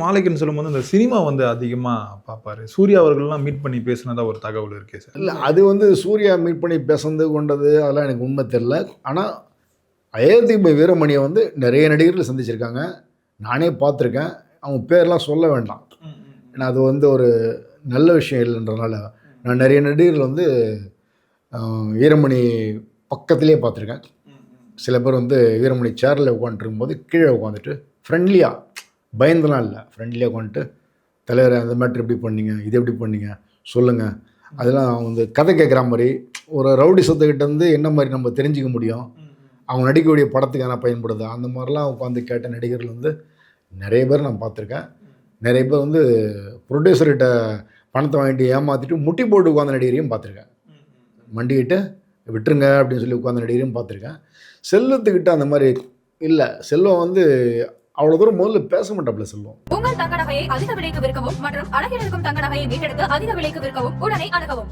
மாலைக்குன்னு சொல்லும்போது இந்த சினிமா வந்து அதிகமாக பார்ப்பாரு. சூர்யா அவர்கள்லாம் மீட் பண்ணி பேசினதா ஒரு தகவல் இருக்கே சார். இல்லை அது வந்து சூர்யா மீட் பண்ணி பேசுனது கொண்டது அதெல்லாம் எனக்கு உண்மை தெரில ஆனால் அயோத்திபை வீரமணியை வந்து நிறைய நடிகர்கள் சந்திச்சிருக்காங்க. நானே பார்த்துருக்கேன். அவங்க பேர்லாம் சொல்ல வேண்டாம். ஏன்னா அது வந்து ஒரு நல்ல விஷயம் இல்லைன்றனால நான் நிறைய நடிகர்கள் வந்து வீரமணி பக்கத்திலே பார்த்துருக்கேன். சில பேர் வந்து வீரமணி சேரில் உட்காந்துருக்கும் போது கீழே உட்காந்துட்டு ஃப்ரெண்ட்லியாக பயந்தெல்லாம் இல்லை. ஃப்ரெண்ட்லியாக கொண்டுட்டு தலைவர் அந்த மேட்ரு எப்படி பண்ணீங்க இது எப்படி பண்ணீங்க? சொல்லுங்கள் அதெல்லாம் வந்து கதை கேட்குற மாதிரி ஒரு ரவுடி சொத்துக்கிட்ட இருந்து என்ன மாதிரி நம்ம தெரிஞ்சுக்க முடியும்? அவங்க நடிக்கக்கூடிய படத்துக்கு என்ன பயன்படுது? அந்த மாதிரிலாம் உட்காந்து கேட்ட நடிகர்கள் வந்து நிறைய பேர் நான் பார்த்துருக்கேன். நிறைய பேர் வந்து ப்ரொடியூசர்கிட்ட பணத்தை வாங்கிட்டு ஏமாற்றிட்டு முட்டி போட்டு உட்காந்த நடிகரையும் பார்த்துருக்கேன். மண்டிக்கிட்டு விட்டுருங்க அப்படின்னு சொல்லி உட்காந்த நடிகரையும் பார்த்துருக்கேன். செல்வத்துக்கிட்ட அந்த மாதிரி இல்லை. செல்வம் வந்து அவ்வளவு தூரம் முதல்ல பேச மாட்டாப்ல செல்வம். உங்கள் தங்க நகையை அதிக விலைக்கு விற்கவும் மற்றும் அழகில் இருக்கும் தங்க நகையை மீட்டெடுத்து அதிக விலைக்கு விற்கவும் உடனே அணுகவும்.